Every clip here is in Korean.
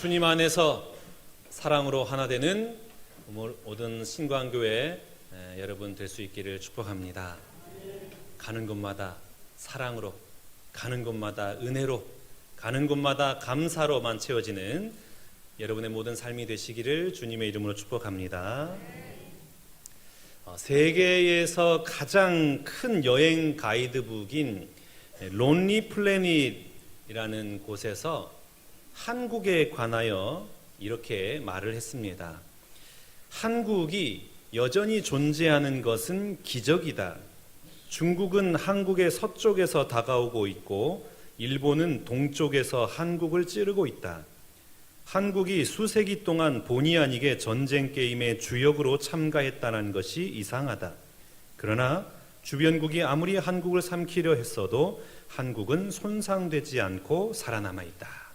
주님 안에서 사랑으로 하나 되는 모든 신광교회 에, 여러분 될 수 있기를 축복합니다. 가는 곳마다 사랑으로, 가는 곳마다 은혜로, 가는 곳마다 감사로만 채워지는 여러분의 모든 삶이 되시기를 주님의 이름으로 축복합니다. 어, 세계에서 가장 큰 여행 가이드북인 론리 플래닛이라는 곳에서 한국에 관하여 이렇게 말을 했습니다. 한국이 여전히 존재하는 것은 기적이다. 중국은 한국의 서쪽에서 다가오고 있고 일본은 동쪽에서 한국을 찌르고 있다. 한국이 수세기 동안 본의 아니게 전쟁 게임의 주역으로 참가했다는 것이 이상하다. 그러나 주변국이 아무리 한국을 삼키려 했어도 한국은 손상되지 않고 살아남아 있다.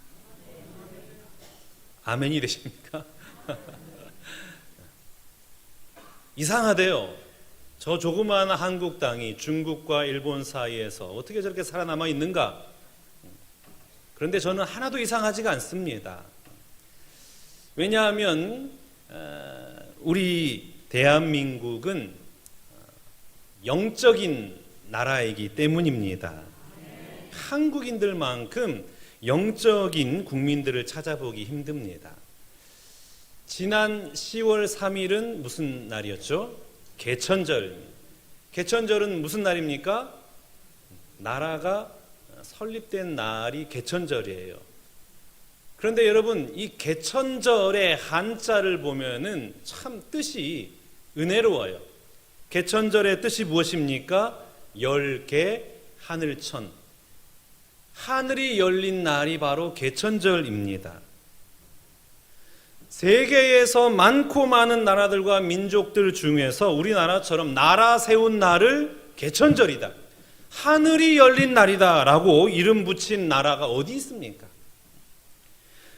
아멘이 되십니까? 이상하대요. 저 조그마한 한국 땅이 중국과 일본 사이에서 어떻게 저렇게 살아남아 있는가? 그런데 저는 하나도 이상하지가 않습니다. 왜냐하면 어, 우리 대한민국은 영적인 나라이기 때문입니다. 한국인들만큼 영적인 국민들을 찾아보기 힘듭니다. 지난 10월 3일은 무슨 날이었죠? 개천절. 개천절은 무슨 날입니까? 나라가 설립된 날이 개천절이에요. 그런데 여러분, 이 개천절의 한자를 보면은 참 뜻이 은혜로워요. 개천절의 뜻이 무엇입니까? 열개 하늘천. 하늘이 열린 날이 바로 개천절입니다. 세계에서 많고 많은 나라들과 민족들 중에서 우리나라처럼 나라 세운 날을 개천절이다. 하늘이 열린 날이다 라고 이름 붙인 나라가 어디 있습니까?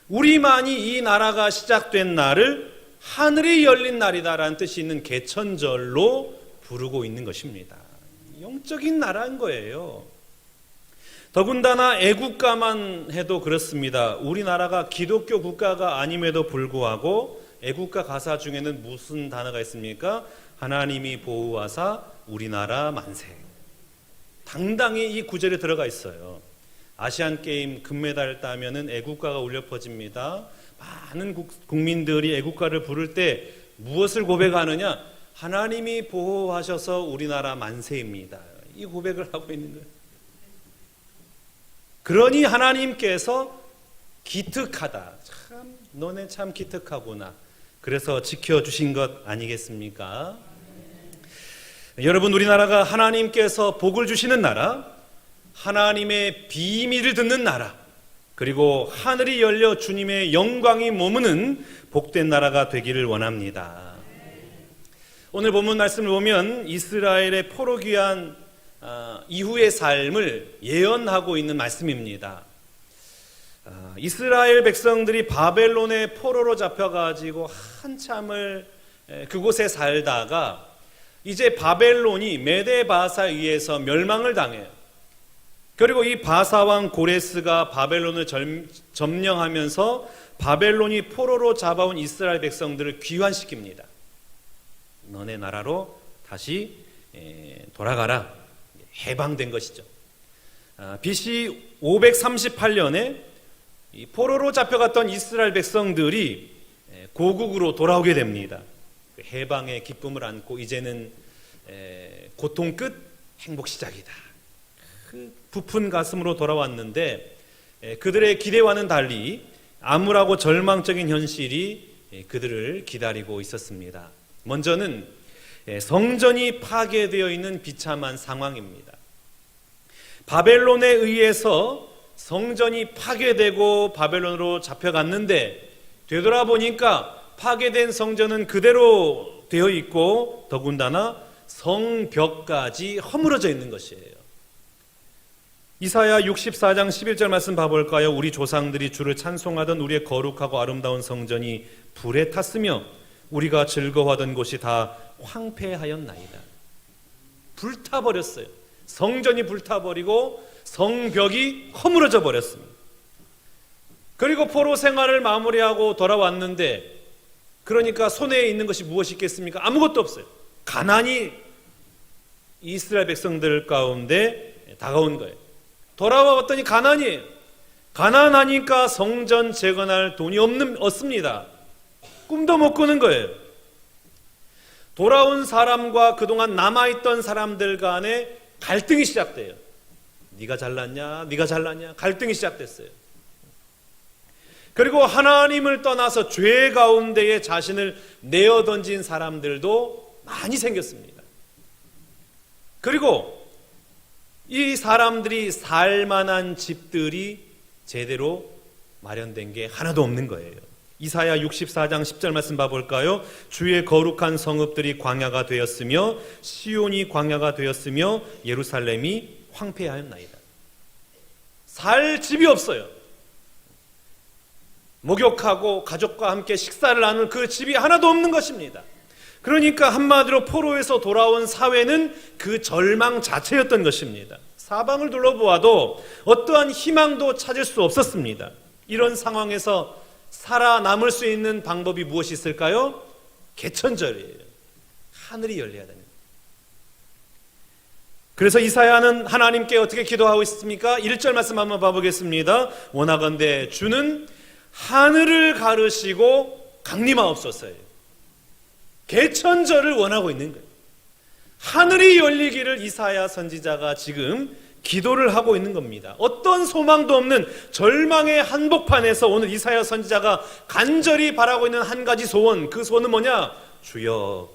우리만이 이 나라가 시작된 날을 하늘이 열린 날이다라는 뜻이 있는 개천절로 부르고 있는 것입니다. 영적인 나라인 거예요. 더군다나 애국가만 해도 그렇습니다. 우리나라가 기독교 국가가 아님에도 불구하고 애국가 가사 중에는 무슨 단어가 있습니까? 하나님이 보호하사 우리나라 만세. 당당히 이 구절에 들어가 있어요. 아시안 게임 금메달 따면은 애국가가 울려 퍼집니다. 많은 국민들이 애국가를 부를 때 무엇을 고백하느냐? 하나님이 보호하셔서 우리나라 만세입니다. 이 고백을 하고 있는 거예요. 그러니 하나님께서 기특하다. 참, 너네 참 기특하구나. 그래서 지켜 주신 것 아니겠습니까? 여러분, 우리나라가 하나님께서 복을 주시는 나라, 하나님의 비밀을 듣는 나라, 그리고 하늘이 열려 주님의 영광이 머무는 복된 나라가 되기를 원합니다. 오늘 본문 말씀을 보면 이스라엘의 포로 귀한 아, 이후의 삶을 예언하고 있는 말씀입니다. 아, 이스라엘 백성들이 바벨론의 포로로 잡혀가지고 한참을 그곳에 살다가 이제 바벨론이 메데 바사에 의해서 멸망을 당해요. 그리고 이 바사왕 고레스가 바벨론을 점령하면서 바벨론이 포로로 잡아온 이스라엘 백성들을 귀환시킵니다. 너네 나라로 다시 돌아가라. 해방된 것이죠. BC 538년에 포로로 잡혀갔던 이스라엘 백성들이 고국으로 돌아오게 됩니다. 그 해방의 기쁨을 안고 이제는 고통 끝 행복 시작이다. 그 부푼 가슴으로 돌아왔는데 그들의 기대와는 달리 암울하고 절망적인 현실이 그들을 기다리고 있었습니다. 먼저는 성전이 파괴되어 있는 비참한 상황입니다. 바벨론에 의해서 성전이 파괴되고 바벨론으로 잡혀갔는데 되돌아보니까 파괴된 성전은 그대로 되어 있고 더군다나 성벽까지 허물어져 있는 것이에요. 이사야 64장 11절 말씀 봐볼까요? 우리 조상들이 주를 찬송하던 우리의 거룩하고 아름다운 성전이 불에 탔으며 우리가 즐거워하던 곳이 다 황폐하였나이다. 불타버렸어요. 성전이 불타버리고 성벽이 허물어져 버렸습니다. 그리고 포로 생활을 마무리하고 돌아왔는데 그러니까 손에 있는 것이 무엇이 있겠습니까? 아무것도 없어요. 가난이 이스라엘 백성들 가운데 다가온 거예요. 돌아와 봤더니 가난이에요. 가난하니까 성전 재건할 돈이 없는 없습니다. 꿈도 못 꾸는 거예요. 돌아온 사람과 그동안 남아있던 사람들 간에 갈등이 시작돼요. 네가 잘났냐? 네가 잘났냐? 갈등이 시작됐어요. 그리고 하나님을 떠나서 죄 가운데에 자신을 내어 던진 사람들도 많이 생겼습니다. 그리고 이 사람들이 살 만한 집들이 제대로 마련된 게 하나도 없는 거예요. 이사야 64장 10절 말씀 봐볼까요? 주의 거룩한 성읍들이 광야가 되었으며 시온이 광야가 되었으며 예루살렘이 황폐하였나이다. 살 집이 없어요. 목욕하고 가족과 함께 식사를 나눌 그 집이 하나도 없는 것입니다. 그러니까 한마디로 포로에서 돌아온 사회는 그 절망 자체였던 것입니다. 사방을 둘러보아도 어떠한 희망도 찾을 수 없었습니다. 이런 상황에서 살아남을 수 있는 방법이 무엇이 있을까요? 개천절이에요. 하늘이 열려야 되는. 그래서 이사야는 하나님께 어떻게 기도하고 있습니까? 1절 말씀 한번 봐보겠습니다. 원하건대 주는 하늘을 가르시고 강림하옵소서예요. 개천절을 원하고 있는 거예요. 하늘이 열리기를 이사야 선지자가 지금 기도를 하고 있는 겁니다. 어떤 소망도 없는 절망의 한복판에서 오늘 이사야 선지자가 간절히 바라고 있는 한 가지 소원, 그 소원은 뭐냐? 주여,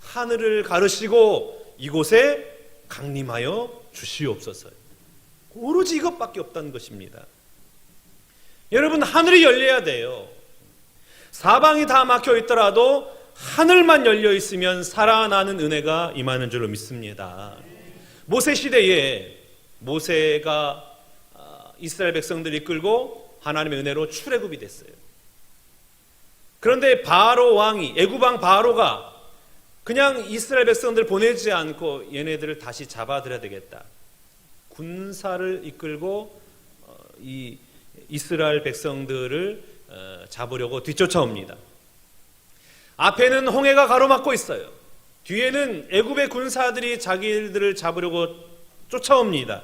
하늘을 가르시고 이곳에 강림하여 주시옵소서. 오로지 이것밖에 없다는 것입니다. 여러분, 하늘이 열려야 돼요. 사방이 다 막혀 있더라도 하늘만 열려 있으면 살아나는 은혜가 임하는 줄로 믿습니다. 모세 시대에 모세가 아, 이스라엘 백성들 이끌고 하나님의 은혜로 출애굽이 됐어요. 그런데 바로 왕이 애굽 왕 바로가 그냥 이스라엘 백성들 보내지 않고 얘네들을 다시 잡아들여야 되겠다. 군사를 이끌고 어, 이 이스라엘 백성들을 어, 잡으려고 뒤쫓아옵니다. 앞에는 홍해가 가로막고 있어요. 뒤에는 애굽의 군사들이 자기들을 잡으려고 쫓아옵니다.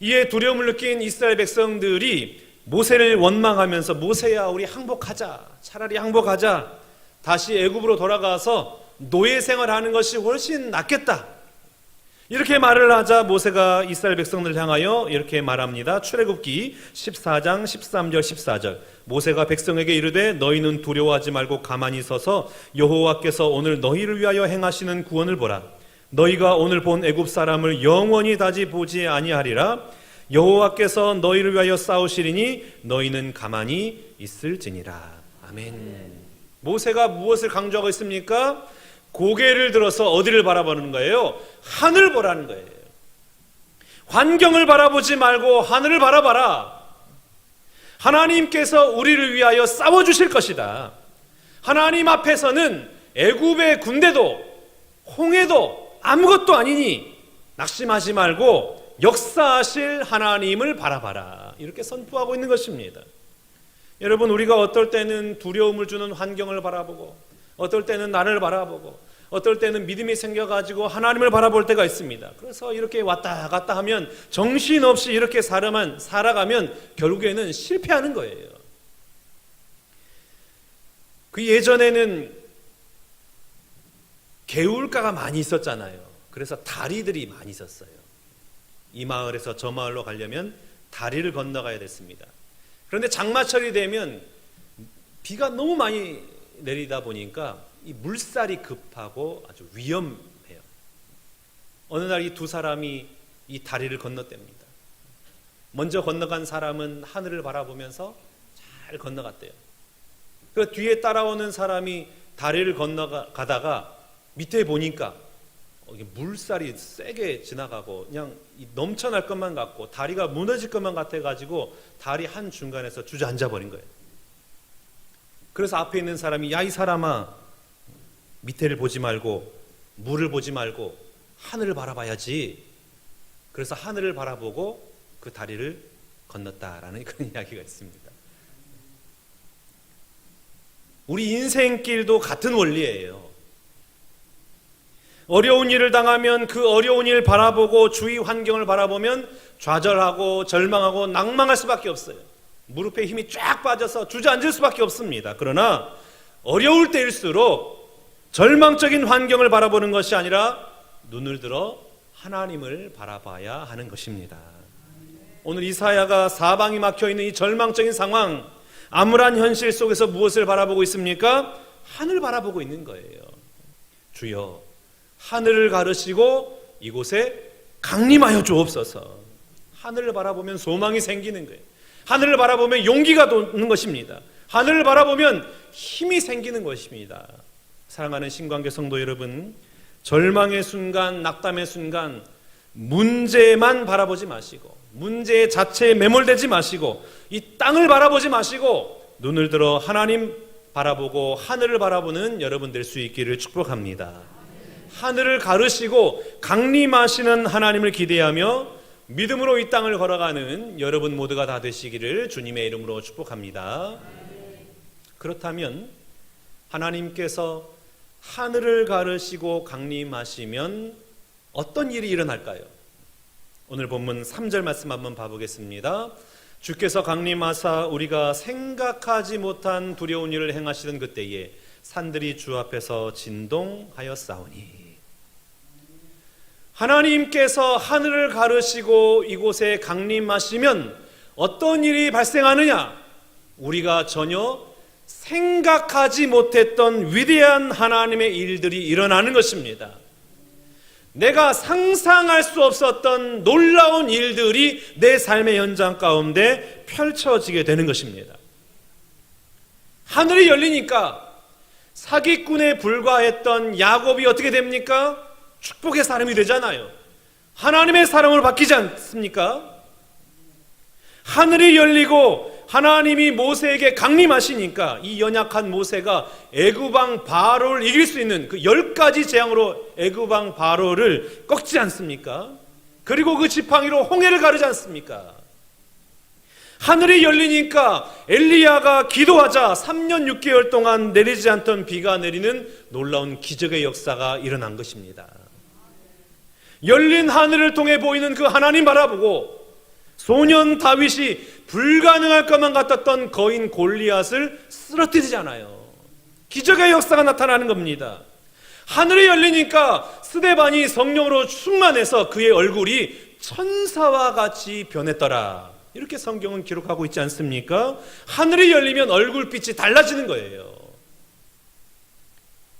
이에 두려움을 느낀 이스라엘 백성들이 모세를 원망하면서 모세야 우리 항복하자. 차라리 항복하자. 다시 애굽으로 돌아가서 노예 생활하는 것이 훨씬 낫겠다. 이렇게 말을 하자 모세가 이스라엘 백성들을 향하여 이렇게 말합니다. 출애굽기 14장 13절 14절. 모세가 백성에게 이르되 너희는 두려워하지 말고 가만히 서서 여호와께서 오늘 너희를 위하여 행하시는 구원을 보라. 너희가 오늘 본 애굽 사람을 영원히 다시 보지 아니하리라. 여호와께서 너희를 위하여 싸우시리니 너희는 가만히 있을지니라. 아멘. 모세가 무엇을 강조하고 있습니까? 고개를 들어서 어디를 바라보는 거예요? 하늘 보라는 거예요. 환경을 바라보지 말고 하늘을 바라봐라. 하나님께서 우리를 위하여 싸워 주실 것이다. 하나님 앞에서는 애굽의 군대도 홍해도 아무것도 아니니 낙심하지 말고 역사하실 하나님을 바라봐라. 이렇게 선포하고 있는 것입니다. 여러분 우리가 어떨 때는 두려움을 주는 환경을 바라보고 어떨 때는 나를 바라보고 어떨 때는 믿음이 생겨가지고 하나님을 바라볼 때가 있습니다. 그래서 이렇게 왔다 갔다 하면 정신없이 이렇게 살아만, 살아가면 결국에는 실패하는 거예요. 그 예전에는 개울가가 많이 있었잖아요. 그래서 다리들이 많이 있었어요. 이 마을에서 저 마을로 가려면 다리를 건너가야 됐습니다. 그런데 장마철이 되면 비가 너무 많이 내리다 보니까 이 물살이 급하고 아주 위험해요. 어느 날 이 두 사람이 이 다리를 건너댑니다. 먼저 건너간 사람은 하늘을 바라보면서 잘 건너갔대요. 그 뒤에 따라오는 사람이 다리를 건너가다가 밑에 보니까 물살이 세게 지나가고 그냥 넘쳐날 것만 같고 다리가 무너질 것만 같아 가지고 다리 한 중간에서 주저앉아 버린 거예요. 그래서 앞에 있는 사람이 야 이 사람아 밑에를 보지 말고 물을 보지 말고 하늘을 바라봐야지. 그래서 하늘을 바라보고 그 다리를 건넜다라는 그런 이야기가 있습니다. 우리 인생길도 같은 원리예요. 어려운 일을 당하면 그 어려운 일 바라보고 주위 환경을 바라보면 좌절하고 절망하고 낭망할 수밖에 없어요. 무릎에 힘이 쫙 빠져서 주저앉을 수밖에 없습니다. 그러나 어려울 때일수록 절망적인 환경을 바라보는 것이 아니라 눈을 들어 하나님을 바라봐야 하는 것입니다. 오늘 이사야가 사방이 막혀 있는 이 절망적인 상황, 암울한 현실 속에서 무엇을 바라보고 있습니까? 하늘 바라보고 있는 거예요. 주여, 하늘을 가르시고 이곳에 강림하여 주옵소서. 하늘을 바라보면 소망이 생기는 거예요. 하늘을 바라보면 용기가 도는 것입니다. 하늘을 바라보면 힘이 생기는 것입니다. 사랑하는 신관계 성도 여러분, 절망의 순간, 낙담의 순간, 문제만 바라보지 마시고, 문제 자체에 매몰되지 마시고, 이 땅을 바라보지 마시고, 눈을 들어 하나님 바라보고 하늘을 바라보는 여러분 될 수 있기를 축복합니다. 하늘을 가르시고 강림하시는 하나님을 기대하며 믿음으로 이 땅을 걸어가는 여러분 모두가 다 되시기를 주님의 이름으로 축복합니다. 그렇다면 하나님께서 하늘을 가르시고 강림하시면 어떤 일이 일어날까요? 오늘 본문 3절 말씀 한번 봐보겠습니다. 주께서 강림하사 우리가 생각하지 못한 두려운 일을 행하시던 그때에 산들이 주 앞에서 진동하였사오니 하나님께서 하늘을 가르시고 이곳에 강림하시면 어떤 일이 발생하느냐? 우리가 전혀 생각하지 못했던 위대한 하나님의 일들이 일어나는 것입니다. 내가 상상할 수 없었던 놀라운 일들이 내 삶의 현장 가운데 펼쳐지게 되는 것입니다. 하늘이 열리니까 사기꾼에 불과했던 야곱이 어떻게 됩니까? 축복의 사람이 되잖아요. 하나님의 사랑을 바뀌지 않습니까? 하늘이 열리고 하나님이 모세에게 강림하시니까 이 연약한 모세가 애굽왕 바로를 이길 수 있는 그 열 가지 재앙으로 애굽왕 바로를 꺾지 않습니까? 그리고 그 지팡이로 홍해를 가르지 않습니까? 하늘이 열리니까 엘리야가 기도하자 3년 6개월 동안 내리지 않던 비가 내리는 놀라운 기적의 역사가 일어난 것입니다. 열린 하늘을 통해 보이는 그 하나님 바라보고 소년 다윗이 불가능할 것만 같았던 거인 골리앗을 쓰러뜨리잖아요. 기적의 역사가 나타나는 겁니다. 하늘이 열리니까 스데반이 성령으로 충만해서 그의 얼굴이 천사와 같이 변했더라. 이렇게 성경은 기록하고 있지 않습니까? 하늘이 열리면 얼굴빛이 달라지는 거예요.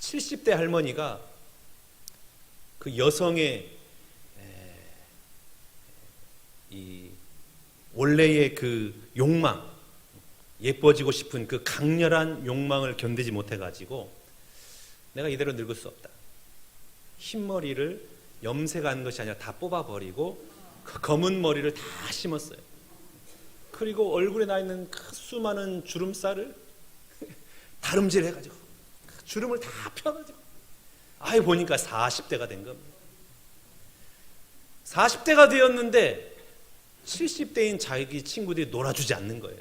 70대 할머니가 그 여성의 이 원래의 그 욕망, 예뻐지고 싶은 그 강렬한 욕망을 견디지 못해가지고 내가 이대로 늙을 수 없다. 흰머리를 염색하는 것이 아니라 다 뽑아버리고 그 검은 머리를 다 심었어요. 그리고 얼굴에 나 있는 그 수많은 주름살을 다름질 해가지고 그 주름을 다 펴가지고 아이 보니까 40대가 된 겁니다. 40대가 되었는데 70대인 자기 친구들이 놀아주지 않는 거예요.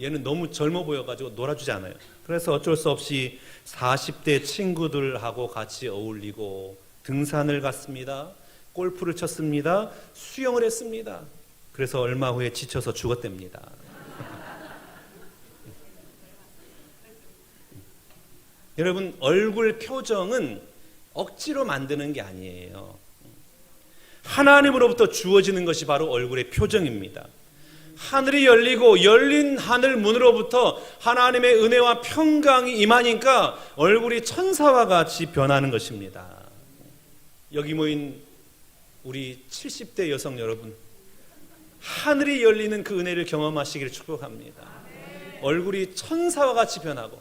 얘는 너무 젊어 보여가지고 놀아주지 않아요. 그래서 어쩔 수 없이 40대 친구들하고 같이 어울리고 등산을 갔습니다. 골프를 쳤습니다. 수영을 했습니다. 그래서 얼마 후에 지쳐서 죽었답니다. 여러분, 얼굴 표정은 억지로 만드는 게 아니에요. 하나님으로부터 주어지는 것이 바로 얼굴의 표정입니다. 하늘이 열리고 열린 하늘 문으로부터 하나님의 은혜와 평강이 임하니까 얼굴이 천사와 같이 변하는 것입니다. 여기 모인 우리 70대 여성 여러분, 하늘이 열리는 그 은혜를 경험하시기를 축복합니다. 얼굴이 천사와 같이 변하고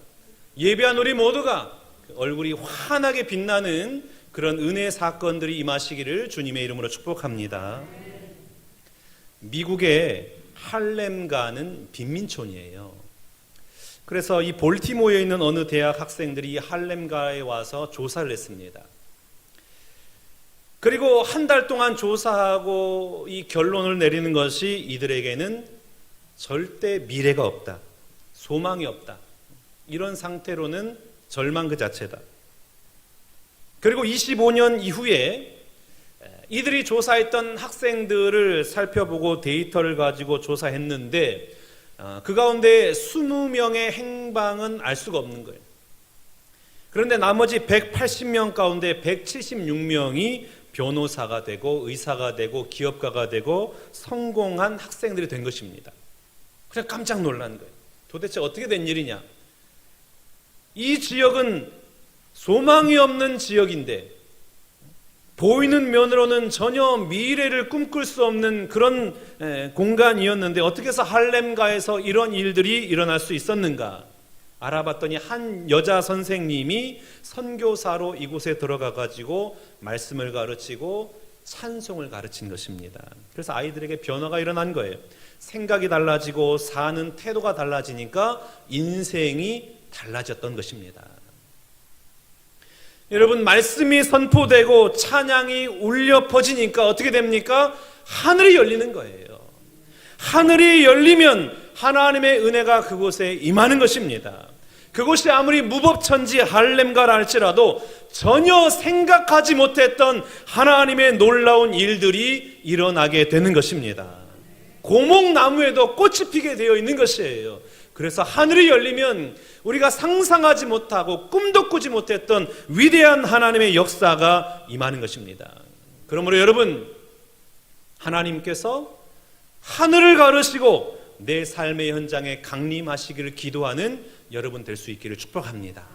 예배한 우리 모두가 그 얼굴이 환하게 빛나는 그런 은혜 사건들이 임하시기를 주님의 이름으로 축복합니다. 미국의 할렘가는 빈민촌이에요. 그래서 이 볼티모어에 있는 어느 대학 학생들이 할렘가에 와서 조사를 했습니다. 그리고 한 달 동안 조사하고 이 결론을 내리는 것이 이들에게는 절대 미래가 없다. 소망이 없다. 이런 상태로는 절망 그 자체다. 그리고 25년 이후에 이들이 조사했던 학생들을 살펴보고 데이터를 가지고 조사했는데 어, 그 가운데 20명의 행방은 알 수가 없는 거예요. 그런데 나머지 180명 가운데 176명이 변호사가 되고 의사가 되고 기업가가 되고 성공한 학생들이 된 것입니다. 그냥 깜짝 놀란 거예요. 도대체 어떻게 된 일이냐? 이 지역은 소망이 없는 지역인데 보이는 면으로는 전혀 미래를 꿈꿀 수 없는 그런 에, 공간이었는데 어떻게 해서 할렘가에서 이런 일들이 일어날 수 있었는가? 알아봤더니 한 여자 선생님이 선교사로 이곳에 들어가 가지고 말씀을 가르치고 찬송을 가르친 것입니다. 그래서 아이들에게 변화가 일어난 거예요. 생각이 달라지고 사는 태도가 달라지니까 인생이 달라졌던 것입니다. 여러분 말씀이 선포되고 찬양이 울려 퍼지니까 어떻게 됩니까? 하늘이 열리는 거예요. 하늘이 열리면 하나님의 은혜가 그곳에 임하는 것입니다. 그곳이 아무리 무법천지 할렘가라 할지라도 전혀 생각하지 못했던 하나님의 놀라운 일들이 일어나게 되는 것입니다. 고목나무에도 꽃이 피게 되어 있는 것이에요. 그래서 하늘이 열리면 우리가 상상하지 못하고 꿈도 꾸지 못했던 위대한 하나님의 역사가 임하는 것입니다. 그러므로 여러분, 하나님께서 하늘을 가르시고 내 삶의 현장에 강림하시기를 기도하는 여러분 될 수 있기를 축복합니다.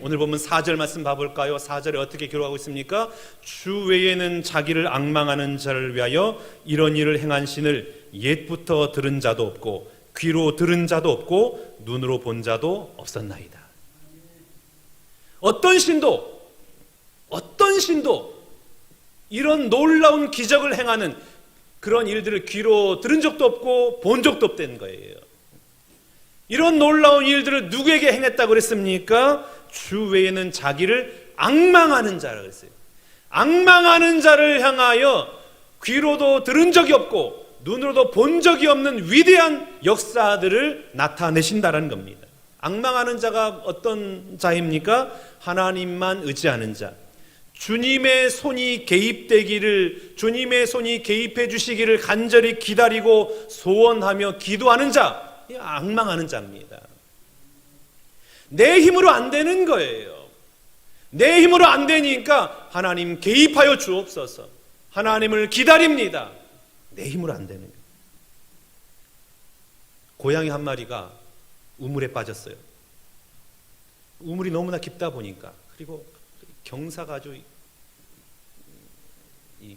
오늘 보면 4절 말씀 봐볼까요? 4절에 어떻게 기록하고 있습니까? 주 외에는 자기를 악망하는 자를 위하여 이런 일을 행한 신을 옛부터 들은 자도 없고 귀로 들은 자도 없고 눈으로 본 자도 없었나이다. 어떤 신도 어떤 신도 이런 놀라운 기적을 행하는 그런 일들을 귀로 들은 적도 없고 본 적도 없다는 거예요. 이런 놀라운 일들을 누구에게 행했다고 그랬습니까? 주 외에는 자기를 악망하는 자라고 그랬어요. 악망하는 자를 향하여 귀로도 들은 적이 없고 눈으로도 본 적이 없는 위대한 역사들을 나타내신다라는 겁니다. 악망하는 자가 어떤 자입니까? 하나님만 의지하는 자. 주님의 손이 개입되기를 주님의 손이 개입해 주시기를 간절히 기다리고 소원하며 기도하는 자. 이 악망하는 자입니다. 내 힘으로 안 되는 거예요. 내 힘으로 안 되니까 하나님 개입하여 주옵소서. 하나님을 기다립니다. 내 힘으로 안 되는 거예요. 고양이 한 마리가 우물에 빠졌어요. 우물이 너무나 깊다 보니까 그리고 경사가 아주 이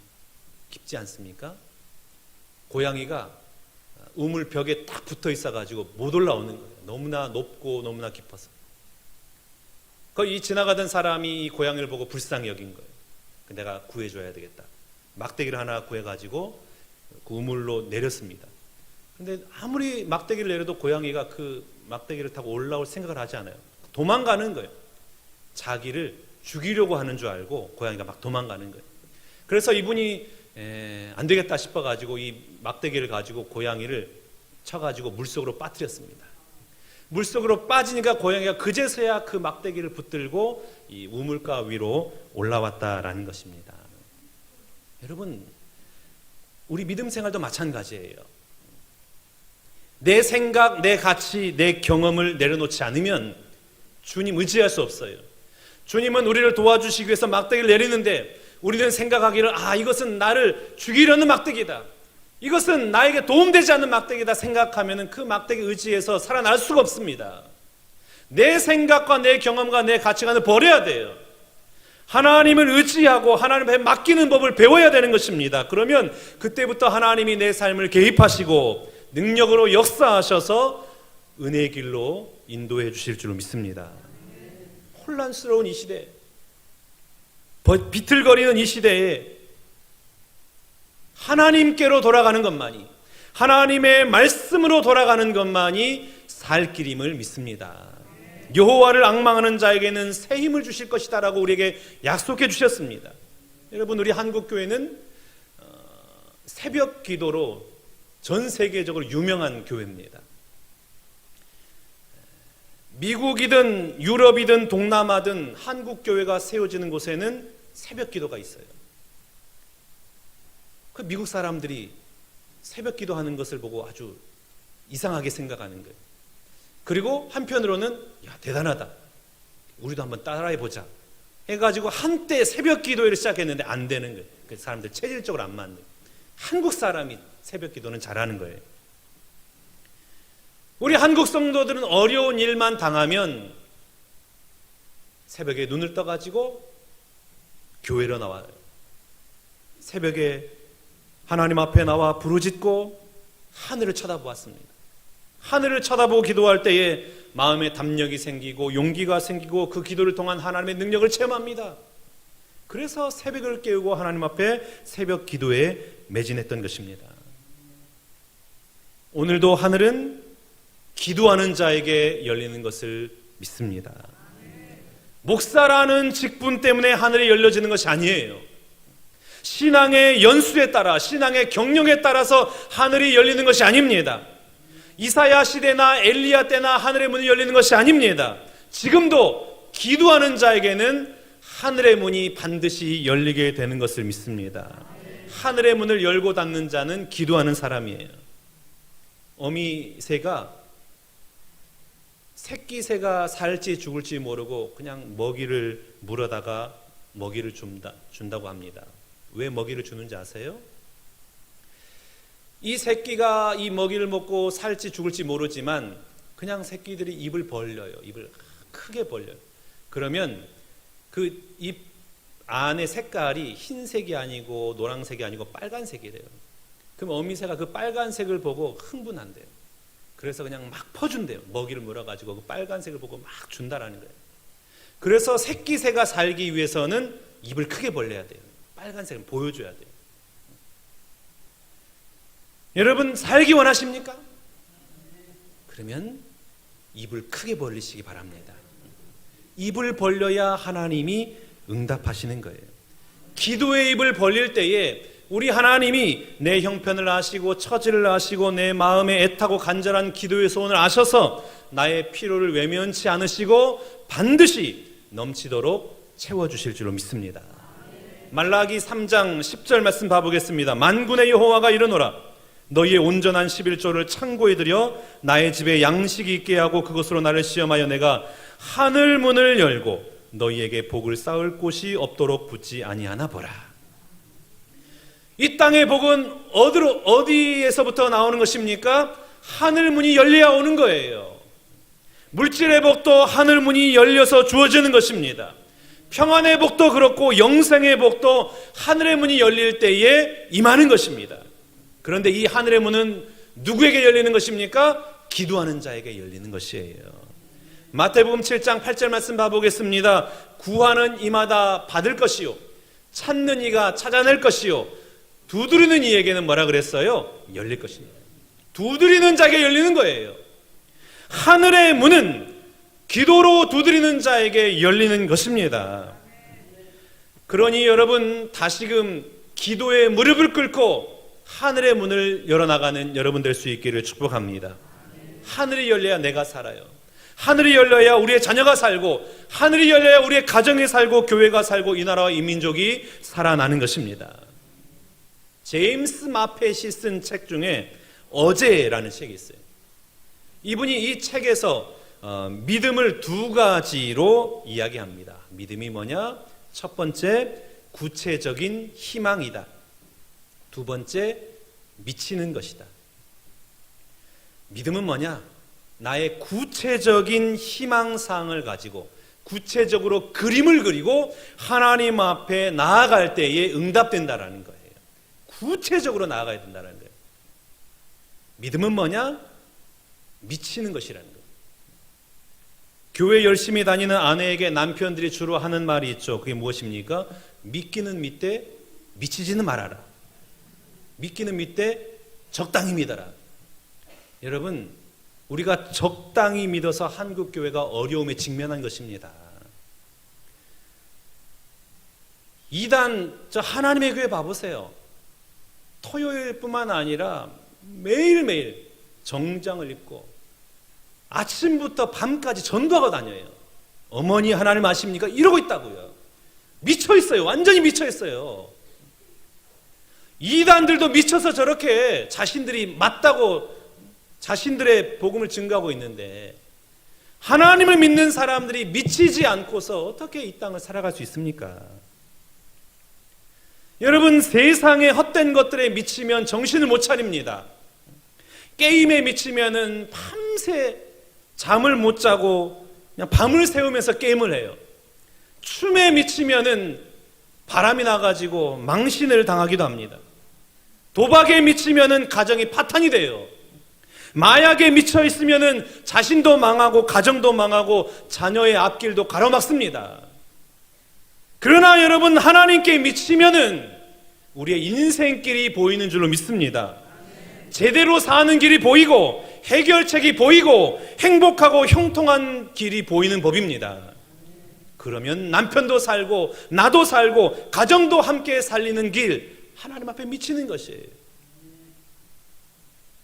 깊지 않습니까? 고양이가 우물 벽에 딱 붙어 있어 가지고 못 올라오는 거예요. 너무나 높고 너무나 깊어서. 거기 지나가던 사람이 이 고양이를 보고 불쌍히 여긴 거예요. 내가 구해줘야 되겠다. 막대기를 하나 구해가지고 그 우물로 내렸습니다. 근데 아무리 막대기를 내려도 고양이가 그 막대기를 타고 올라올 생각을 하지 않아요. 도망가는 거예요. 자기를 죽이려고 하는 줄 알고 고양이가 막 도망가는 거예요. 그래서 이분이 에, 안 되겠다 싶어 가지고 이 막대기를 가지고 고양이를 쳐 가지고 물속으로 빠뜨렸습니다. 물속으로 빠지니까 고양이가 그제서야 그 막대기를 붙들고 이 우물가 위로 올라왔다라는 것입니다. 여러분, 우리 믿음 생활도 마찬가지예요. 내 생각, 내 가치, 내 경험을 내려놓지 않으면 주님 의지할 수 없어요. 주님은 우리를 도와주시기 위해서 막대기를 내리는데 우리는 생각하기를 아 이것은 나를 죽이려는 막대기다. 이것은 나에게 도움되지 않는 막대기다 생각하면 그 막대기 의지에서 살아날 수가 없습니다. 내 생각과 내 경험과 내 가치관을 버려야 돼요. 하나님을 의지하고 하나님에 맡기는 법을 배워야 되는 것입니다. 그러면 그때부터 하나님이 내 삶을 개입하시고 능력으로 역사하셔서 은혜의 길로 인도해 주실 줄 믿습니다. 혼란스러운 이 시대, 비틀거리는 이 시대에 하나님께로 돌아가는 것만이 하나님의 말씀으로 돌아가는 것만이 살 길임을 믿습니다. 여호와를 악망하는 자에게는 새 힘을 주실 것이다라고 우리에게 약속해 주셨습니다. 여러분 우리 한국 교회는 어, 새벽 기도로 전 세계적으로 유명한 교회입니다. 미국이든 유럽이든 동남아든 한국 교회가 세워지는 곳에는 새벽 기도가 있어요. 그 미국 사람들이 새벽 기도하는 것을 보고 아주 이상하게 생각하는 거예요. 그리고 한편으로는 야 대단하다. 우리도 한번 따라해 보자. 해가지고 한때 새벽 기도회를 시작했는데 안 되는 거예요. 그 사람들 체질적으로 안 맞는. 한국 사람이 새벽 기도는 잘하는 거예요. 우리 한국 성도들은 어려운 일만 당하면 새벽에 눈을 떠가지고 교회로 나와요. 새벽에 하나님 앞에 나와 부르짖고 하늘을 쳐다보았습니다. 하늘을 쳐다보고 기도할 때에 마음에 담력이 생기고 용기가 생기고 그 기도를 통한 하나님의 능력을 체험합니다. 그래서 새벽을 깨우고 하나님 앞에 새벽 기도에 매진했던 것입니다. 오늘도 하늘은 기도하는 자에게 열리는 것을 믿습니다. 목사라는 직분 때문에 하늘이 열려지는 것이 아니에요. 신앙의 연수에 따라 신앙의 경력에 따라서 하늘이 열리는 것이 아닙니다. 이사야 시대나 엘리야 때나 하늘의 문이 열리는 것이 아닙니다. 지금도 기도하는 자에게는 하늘의 문이 반드시 열리게 되는 것을 믿습니다. 하늘의 문을 열고 닫는 자는 기도하는 사람이에요. 어미새가 새끼 새가 살지 죽을지 모르고 그냥 먹이를 물어다가 먹이를 준다, 준다고 합니다. 왜 먹이를 주는지 아세요? 이 새끼가 이 먹이를 먹고 살지 죽을지 모르지만 그냥 새끼들이 입을 벌려요. 입을 크게 벌려요. 그러면 그 입 안의 색깔이 흰색이 아니고 노란색이 아니고 빨간색이 돼요. 그럼 어미새가 그 빨간색을 보고 흥분한대요. 그래서 그냥 막 퍼준대요. 먹이를 물어가지고 그 빨간색을 보고 막 준다라는 거예요. 그래서 새끼 새가 살기 위해서는 입을 크게 벌려야 돼요. 빨간색을 보여줘야 돼요. 여러분 살기 원하십니까? 그러면 입을 크게 벌리시기 바랍니다. 입을 벌려야 하나님이 응답하시는 거예요. 기도의 입을 벌릴 때에 우리 하나님이 내 형편을 아시고 처지를 아시고 내 마음에 애타고 간절한 기도의 소원을 아셔서 나의 필요를 외면치 않으시고 반드시 넘치도록 채워주실 줄로 믿습니다. 말라기 3장 10절 말씀 봐보겠습니다. 만군의 여호와가 이르노라 너희의 온전한 11조를 창고에 들여 나의 집에 양식이 있게 하고 그것으로 나를 시험하여 내가 하늘 문을 열고 너희에게 복을 쌓을 곳이 없도록 붙지 아니하나 보라. 이 땅의 복은 어디로 어디에서부터 나오는 것입니까? 하늘 문이 열려야 오는 거예요. 물질의 복도 하늘 문이 열려서 주어지는 것입니다. 평안의 복도 그렇고 영생의 복도 하늘의 문이 열릴 때에 임하는 것입니다. 그런데 이 하늘의 문은 누구에게 열리는 것입니까? 기도하는 자에게 열리는 것이에요. 마태복음 7장 8절 말씀 봐보겠습니다. 구하는 이마다 받을 것이요. 찾는 이가 찾아낼 것이요. 두드리는 이에게는 뭐라 그랬어요? 열릴 것입니다. 두드리는 자에게 열리는 거예요. 하늘의 문은 기도로 두드리는 자에게 열리는 것입니다. 그러니 여러분 다시금 기도에 무릎을 꿇고 하늘의 문을 열어나가는 여러분 될 수 있기를 축복합니다. 하늘이 열려야 내가 살아요. 하늘이 열려야 우리의 자녀가 살고, 하늘이 열려야 우리의 가정이 살고, 교회가 살고, 이 나라와 이 민족이 살아나는 것입니다. 제임스 마펫이 쓴 책 중에 어제라는 책이 있어요. 이분이 이 책에서 어, 믿음을 두 가지로 이야기합니다. 믿음이 뭐냐? 첫 번째, 구체적인 희망이다. 두 번째, 미치는 것이다. 믿음은 뭐냐? 나의 구체적인 희망사항을 가지고 구체적으로 그림을 그리고 하나님 앞에 나아갈 때에 응답된다라는 거예요. 구체적으로 나아가야 된다는 거예요. 믿음은 뭐냐? 미치는 것이라는 거예요. 교회 열심히 다니는 아내에게 남편들이 주로 하는 말이 있죠. 그게 무엇입니까? 믿기는 믿되 미치지는 말아라. 믿기는 믿되 적당히 믿어라. 여러분, 우리가 적당히 믿어서 한국 교회가 어려움에 직면한 것입니다. 이단 저 하나님의 교회 봐보세요. 토요일뿐만 아니라 매일매일 정장을 입고 아침부터 밤까지 전도하고 다녀요. 어머니 하나님 아십니까? 이러고 있다고요. 미쳐 있어요. 완전히 미쳐 있어요. 이단들도 미쳐서 저렇게 자신들이 맞다고 자신들의 복음을 증가하고 있는데 하나님을 믿는 사람들이 미치지 않고서 어떻게 이 땅을 살아갈 수 있습니까? 여러분 세상의 헛된 것들에 미치면 정신을 못 차립니다. 게임에 미치면은 밤새 잠을 못 자고 그냥 밤을 새우면서 게임을 해요. 춤에 미치면은 바람이 나가지고 망신을 당하기도 합니다. 도박에 미치면은 가정이 파탄이 돼요. 마약에 미쳐 있으면은 자신도 망하고 가정도 망하고 자녀의 앞길도 가로막습니다. 그러나 여러분 하나님께 미치면은 우리의 인생길이 보이는 줄로 믿습니다. 제대로 사는 길이 보이고 해결책이 보이고 행복하고 형통한 길이 보이는 법입니다. 그러면 남편도 살고 나도 살고 가정도 함께 살리는 길 하나님 앞에 미치는 것이에요.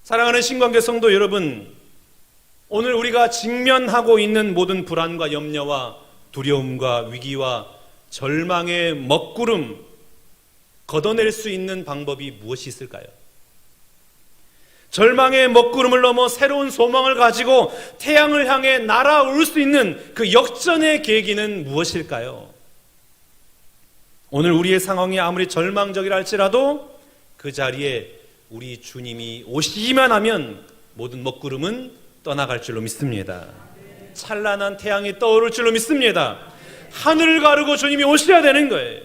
사랑하는 신관계 성도 여러분, 오늘 우리가 직면하고 있는 모든 불안과 염려와 두려움과 위기와 절망의 먹구름 걷어낼 수 있는 방법이 무엇이 있을까요? 절망의 먹구름을 넘어 새로운 소망을 가지고 태양을 향해 날아올 수 있는 그 역전의 계기는 무엇일까요? 오늘 우리의 상황이 아무리 절망적이라 할지라도 그 자리에 우리 주님이 오시기만 하면 모든 먹구름은 떠나갈 줄로 믿습니다. 찬란한 태양이 떠오를 줄로 믿습니다. 하늘을 가르고 주님이 오셔야 되는 거예요.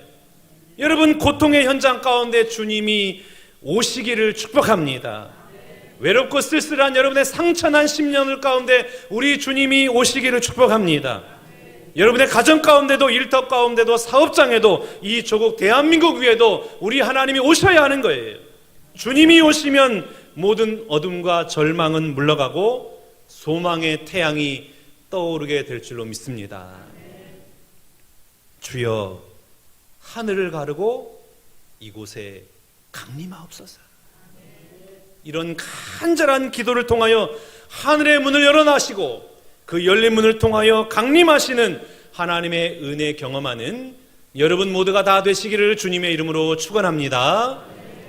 여러분 고통의 현장 가운데 주님이 오시기를 축복합니다. 외롭고 쓸쓸한 여러분의 상처난 10년을 가운데 우리 주님이 오시기를 축복합니다. 여러분의 가정 가운데도 일터 가운데도 사업장에도 이 조국 대한민국 위에도 우리 하나님이 오셔야 하는 거예요. 주님이 오시면 모든 어둠과 절망은 물러가고 소망의 태양이 떠오르게 될 줄로 믿습니다. 주여 하늘을 가르고 이곳에 강림하옵소서. 이런 간절한 기도를 통하여 하늘의 문을 열어놔시고 그 열린 문을 통하여 강림하시는 하나님의 은혜 경험하는 여러분 모두가 다 되시기를 주님의 이름으로 축원합니다.